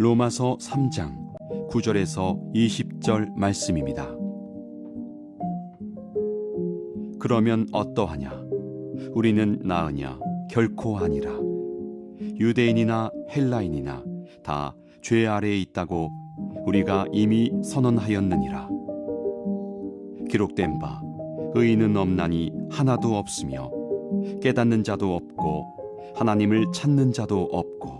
로마서 3장 9절에서 20절 말씀입니다. 그러면 어떠하냐? 우리는 나으냐? 결코 아니라. 유대인이나 헬라인이나 다 죄 아래에 있다고 우리가 이미 선언하였느니라. 기록된 바 의인은 없나니 하나도 없으며 깨닫는 자도 없고 하나님을 찾는 자도 없고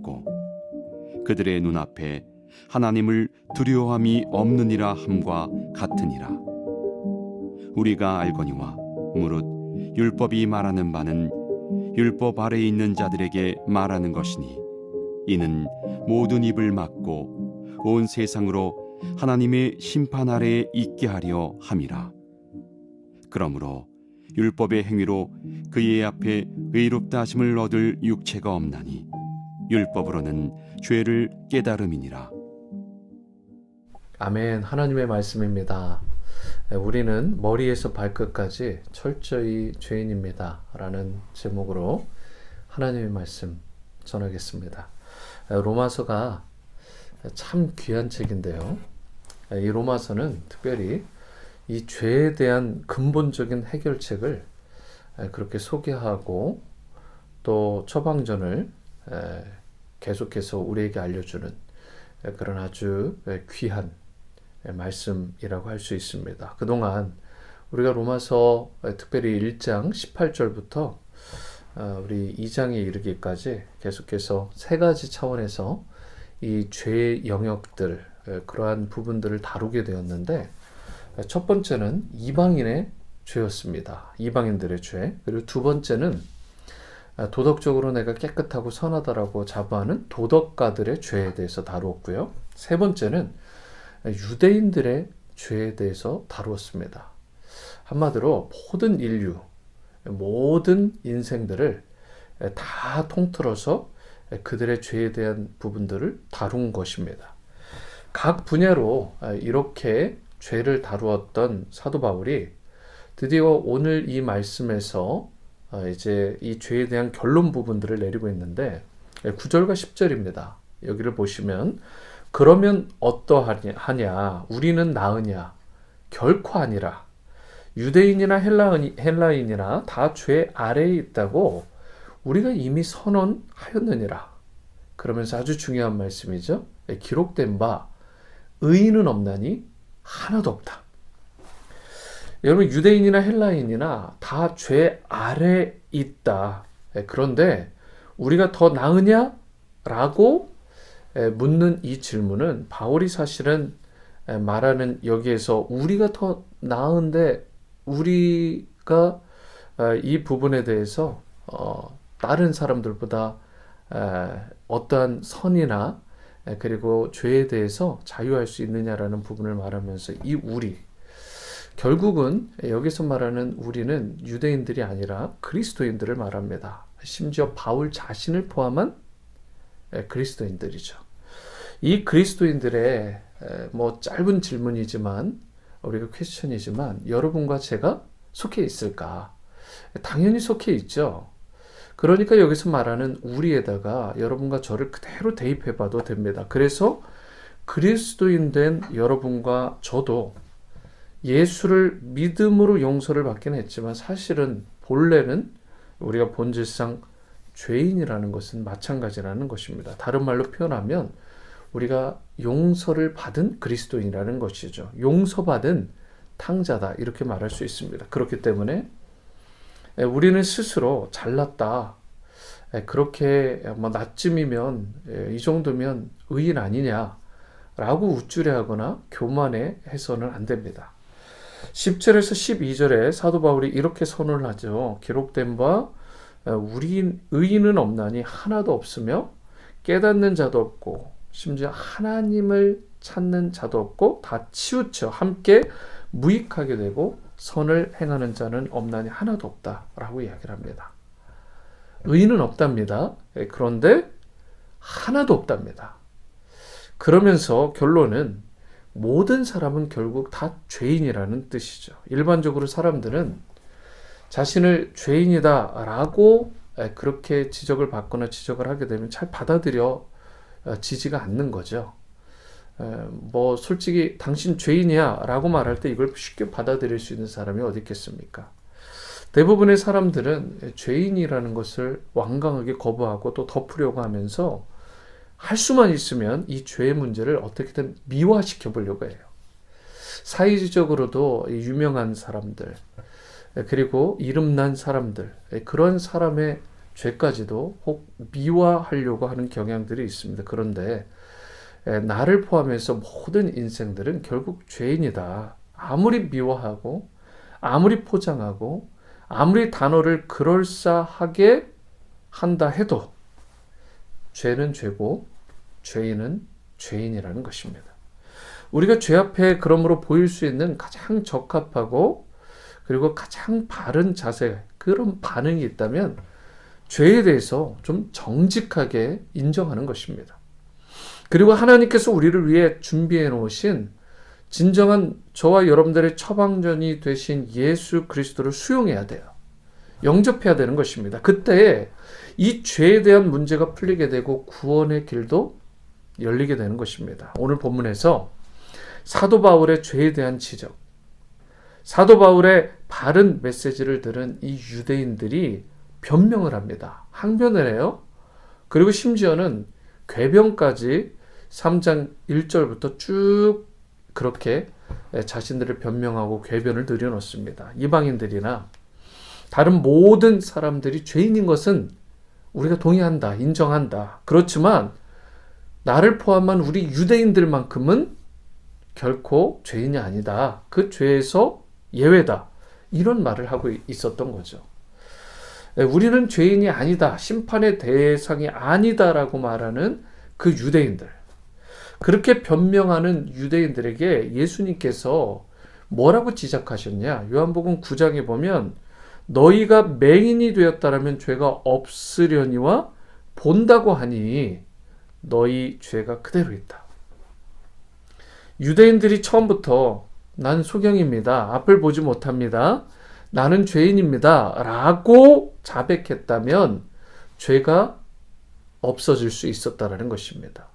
그들의 눈앞에 하나님을 두려워함이 없느니라 함과 같으니라. 우리가 알거니와 무릇 율법이 말하는 바는 율법 아래에 있는 자들에게 말하는 것이니 이는 모든 입을 막고 온 세상으로 하나님의 심판 아래에 있게 하려 함이라. 그러므로 율법의 행위로 그의 앞에 의롭다 하심을 얻을 육체가 없나니 율법으로는 죄를 깨달음이니라 아멘. 하나님의 말씀입니다. 우리는 머리에서 발끝까지 철저히 죄인입니다. 라는 제목으로 하나님의 말씀 전하겠습니다. 로마서가 참 귀한 책인데요. 이 로마서는 특별히 이 죄에 대한 근본적인 해결책을 그렇게 소개하고 또 처방전을 계속해서 우리에게 알려주는 그런 아주 귀한 말씀이라고 할 수 있습니다. 그동안 우리가 로마서 특별히 1장 18절부터 어, 우리 2장에 이르기까지 계속해서 세 가지 차원에서 이 죄의 영역들 그러한 부분들을 다루게 되었는데 첫 번째는 이방인의 죄였습니다. 이방인들의 죄. 그리고 두 번째는 도덕적으로 내가 깨끗하고 선하다라고 자부하는 도덕가들의 죄에 대해서 다루었고요. 세 번째는 유대인들의 죄에 대해서 다루었습니다. 한마디로 모든 인류, 모든 인생들을 다 통틀어서 그들의 죄에 대한 부분들을 다룬 것입니다. 각 분야로 이렇게 죄를 다루었던 사도 바울이 드디어 오늘 이 말씀에서 이제 이 죄에 대한 결론 부분들을 내리고 있는데 9절과 10절입니다. 여기를 보시면 그러면 어떠하냐? 우리는 나으냐? 결코 아니라. 유대인이나 헬라인, 헬라인이나 다 죄 아래에 있다고 우리가 이미 선언하였느니라. 그러면서 아주 중요한 말씀이죠. 예, 기록된 바 의인은 없나니 하나도 없다. 여러분 유대인이나 헬라인이나 다 죄 아래 있다. 예, 그런데 우리가 더 나으냐? 라고 묻는 이 질문은 바울이 사실은 말하는 여기에서 우리가 더 나은데 우리가 이 부분에 대해서 어, 다른 사람들보다 어떠한 선이나 그리고 죄에 대해서 자유할 수 있느냐라는 부분을 말하면서 이 우리 결국은 여기서 말하는 우리는 유대인들이 아니라 그리스도인들을 말합니다. 심지어 바울 자신을 포함한 그리스도인들이죠. 이 그리스도인들의 뭐 짧은 질문이지만 우리가 퀘스천이지만 여러분과 제가 속해 있을까? 당연히 속해 있죠. 그러니까 여기서 말하는 우리에다가 여러분과 저를 그대로 대입해 봐도 됩니다. 그래서 그리스도인 된 여러분과 저도 예수를 믿음으로 용서를 받긴 했지만 사실은 본래는 우리가 본질상 죄인이라는 것은 마찬가지라는 것입니다. 다른 말로 표현하면 우리가 용서를 받은 그리스도인이라는 것이죠. 용서받은 탕자다 이렇게 말할 수 있습니다. 그렇기 때문에 우리는 스스로 잘났다. 그렇게 뭐 나쯤이면 이 정도면 의인 아니냐라고 우쭐해하거나 교만해 해서는 안 됩니다. 10절에서 12절에 사도 바울이 이렇게 선언을 하죠. 기록된 바 우리 의인은 없나니 하나도 없으며 깨닫는 자도 없고 심지어 하나님을 찾는 자도 없고 다 치우쳐 함께 무익하게 되고 선을 행하는 자는 없나니 하나도 없다라고 이야기를 합니다. 의인은 없답니다. 예, 그런데 하나도 없답니다. 그러면서 결론은 모든 사람은 결국 다 죄인이라는 뜻이죠. 일반적으로 사람들은 자신을 죄인이다라고 에, 그렇게 지적을 받거나 지적을 하게 되면 잘 받아들여 어, 지지가 않는 거죠. 에, 뭐 솔직히 당신 죄인이야라고 말할 때 이걸 쉽게 받아들일 수 있는 사람이 어디 있겠습니까? 대부분의 사람들은 죄인이라는 것을 완강하게 거부하고 또 덮으려고 하면서 할 수만 있으면 이 죄의 문제를 어떻게든 미화시켜 보려고 해요. 사회적으로도 이 유명한 사람들, 그리고 이름난 사람들, 그런 사람의 죄까지도 혹 미화하려고 하는 경향들이 있습니다. 그런데 에, 나를 포함해서 모든 인생들은 결국 죄인이다. 아무리 미화하고, 아무리 포장하고, 아무리 단어를 그럴싸하게 한다 해도 죄는 죄고 죄인은 죄인이라는 것입니다. 우리가 죄 앞에 그러므로 보일 수 있는 가장 적합하고 그리고 가장 바른 자세, 그런 반응이 있다면 죄에 대해서 좀 정직하게 인정하는 것입니다. 그리고 하나님께서 우리를 위해 준비해 놓으신 진정한 저와 여러분들의 처방전이 되신 예수 그리스도를 수용해야 돼요. 영접해야 되는 것입니다. 그때 이 죄에 대한 문제가 풀리게 되고 구원의 길도 열리게 되는 것입니다. 오늘 본문에서 사도 바울의 죄에 대한 지적, 사도 바울의 바른 메시지를 들은 이 유대인들이 변명을 합니다. 항변을 해요. 그리고 심지어는 괴변까지 3장 1절부터 쭉 그렇게 자신들을 변명하고 궤변을 늘여놓습니다. 이방인들이나 다른 모든 사람들이 죄인인 것은 우리가 동의한다, 인정한다. 그렇지만 나를 포함한 우리 유대인들만큼은 결코 죄인이 아니다. 그 죄에서 예외다. 이런 말을 하고 있었던 거죠. 우리는 죄인이 아니다. 심판의 대상이 아니다라고 말하는 그 유대인들. 그렇게 변명하는 유대인들에게 예수님께서 뭐라고 지적하셨냐? 요한복음 9장에 보면 너희가 맹인이 되었다라면 죄가 없으려니와 본다고 하니 너희 죄가 그대로 있다. 유대인들이 처음부터 난 소경입니다. 앞을 보지 못합니다. 나는 죄인입니다. 라고 자백했다면 죄가 없어질 수 있었다라는 것입니다.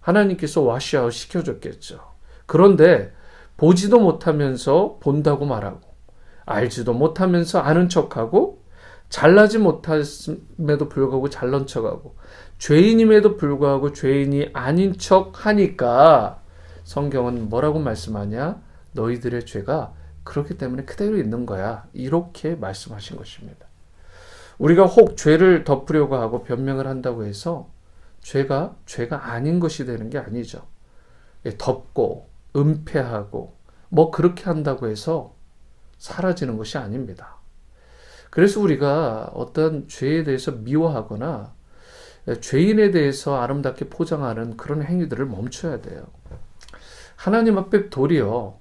하나님께서 와시아웃 시켜줬겠죠. 그런데 보지도 못하면서 본다고 말하고 알지도 못하면서 아는 척하고 잘나지 못함에도 불구하고 잘난 척하고 죄인임에도 불구하고 죄인이 아닌 척 하니까 성경은 뭐라고 말씀하냐? 너희들의 죄가 그렇기 때문에 그대로 있는 거야. 이렇게 말씀하신 것입니다. 우리가 혹 죄를 덮으려고 하고 변명을 한다고 해서 죄가 죄가 아닌 것이 되는 게 아니죠. 예, 덮고 은폐하고 뭐 그렇게 한다고 해서 사라지는 것이 아닙니다. 그래서 우리가 어떤 죄에 대해서 미워하거나 죄인에 대해서 아름답게 포장하는 그런 행위들을 멈춰야 돼요. 하나님 앞에 도리어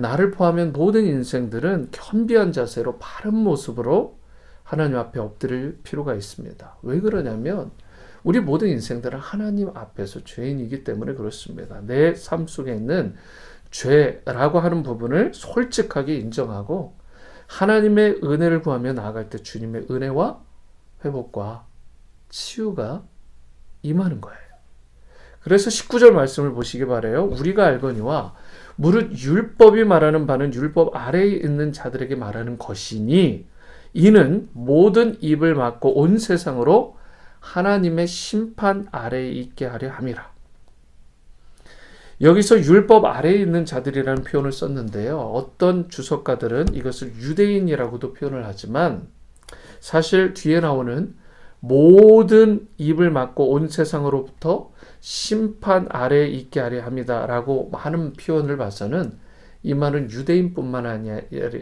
나를 포함한 모든 인생들은 겸비한 자세로 바른 모습으로 하나님 앞에 엎드릴 필요가 있습니다. 왜 그러냐면 우리 모든 인생들은 하나님 앞에서 죄인이기 때문에 그렇습니다. 내 삶 속에 있는 죄라고 하는 부분을 솔직하게 인정하고 하나님의 은혜를 구하며 나아갈 때 주님의 은혜와 회복과 치유가 임하는 거예요. 그래서 19절 말씀을 보시기 바래요. 우리가 알거니와 무릇 율법이 말하는 바는 율법 아래에 있는 자들에게 말하는 것이니 이는 모든 입을 막고 온 세상으로 하나님의 심판 아래에 있게 하려 함이라. 여기서 율법 아래에 있는 자들이라는 표현을 썼는데요. 어떤 주석가들은 이것을 유대인이라고도 표현을 하지만 사실 뒤에 나오는 모든 입을 막고 온 세상으로부터 심판 아래에 있게 하려 합니다 라고 하는 표현을 봐서는 이 말은 유대인뿐만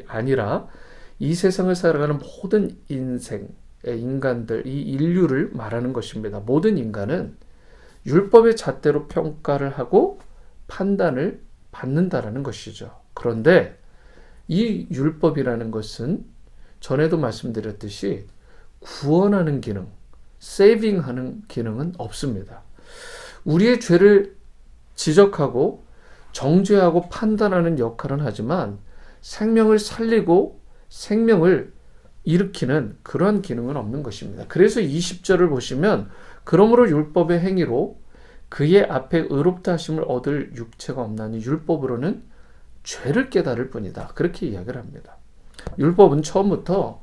아니라 이 세상을 살아가는 모든 인생, 인간들, 이 인류를 말하는 것입니다. 모든 인간은 율법의 잣대로 평가를 하고 판단을 받는다라는 것이죠. 그런데 이 율법이라는 것은 전에도 말씀드렸듯이 구원하는 기능, 세이빙하는 기능은 없습니다. 우리의 죄를 지적하고 정죄하고 판단하는 역할은 하지만 생명을 살리고 생명을 일으키는 그러한 기능은 없는 것입니다. 그래서 20절을 보시면 그러므로 율법의 행위로 그의 앞에 의롭다 하심을 얻을 육체가 없나니 율법으로는 죄를 깨달을 뿐이다. 그렇게 이야기를 합니다. 율법은 처음부터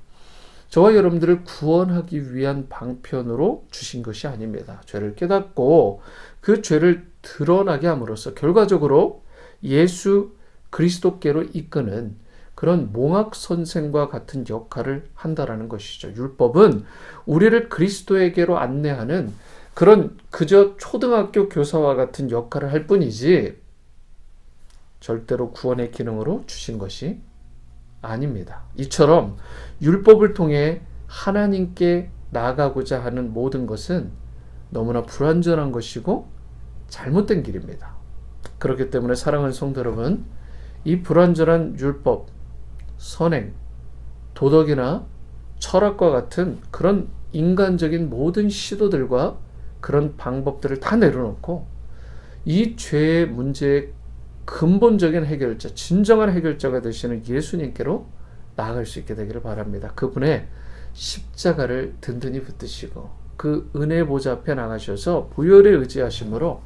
저와 여러분들을 구원하기 위한 방편으로 주신 것이 아닙니다. 죄를 깨닫고 그 죄를 드러나게 함으로써 결과적으로 예수 그리스도께로 이끄는 그런 몽학 선생과 같은 역할을 한다라는 것이죠. 율법은 우리를 그리스도에게로 안내하는 그런 그저 초등학교 교사와 같은 역할을 할 뿐이지 절대로 구원의 기능으로 주신 것이 아닙니다. 이처럼 율법을 통해 하나님께 나아가고자 하는 모든 것은 너무나 불완전한 것이고 잘못된 길입니다. 그렇기 때문에 사랑하는 성도 여러분, 이 불완전한 율법, 선행, 도덕이나 철학과 같은 그런 인간적인 모든 시도들과 그런 방법들을 다 내려놓고 이 죄의 문제의 근본적인 해결자, 진정한 해결자가 되시는 예수님께로 나아갈 수 있게 되기를 바랍니다. 그분의 십자가를 든든히 붙드시고 그 은혜 보좌 앞에 나가셔서 부열에 의지하심으로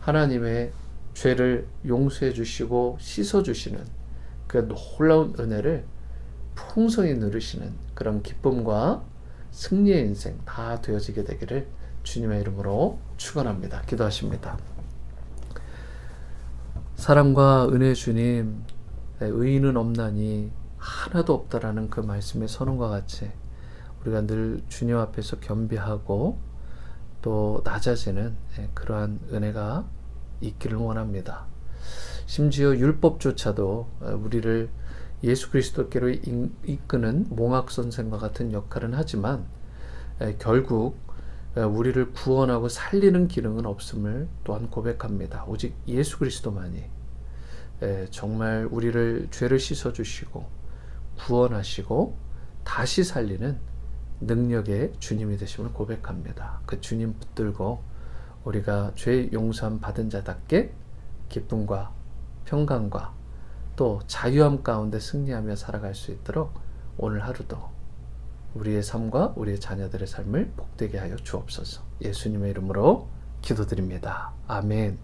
하나님의 죄를 용서해 주시고 씻어 주시는 그 놀라운 은혜를 풍성히 누리시는 그런 기쁨과 승리의 인생 다 되어지게 되기를 주님의 이름으로 축원합니다. 기도하십니다. 사랑과 은혜 주님, 네, 의인은 없나니 하나도 없다라는 그 말씀의 선언과 같이 우리가 늘 주님 앞에서 겸비하고 또 낮아지는 네, 그러한 은혜가 있기를 원합니다. 심지어 율법조차도 어, 우리를 예수 그리스도께로 이- 이끄는 몽학 선생과 같은 역할은 하지만 에, 결국 에, 우리를 구원하고 살리는 기능은 없음을 또한 고백합니다. 오직 예수 그리스도만이 에, 정말 우리를 죄를 씻어 주시고 구원하시고 다시 살리는 능력의 주님이 되심을 고백합니다. 그 주님 붙들고 우리가 죄 용서함 받은 자답게 기쁨과 평강과 또 자유함 가운데 승리하며 살아갈 수 있도록 오늘 하루도 우리의 삶과 우리의 자녀들의 삶을 복되게 하여 주옵소서. 예수님의 이름으로 기도드립니다. 아멘.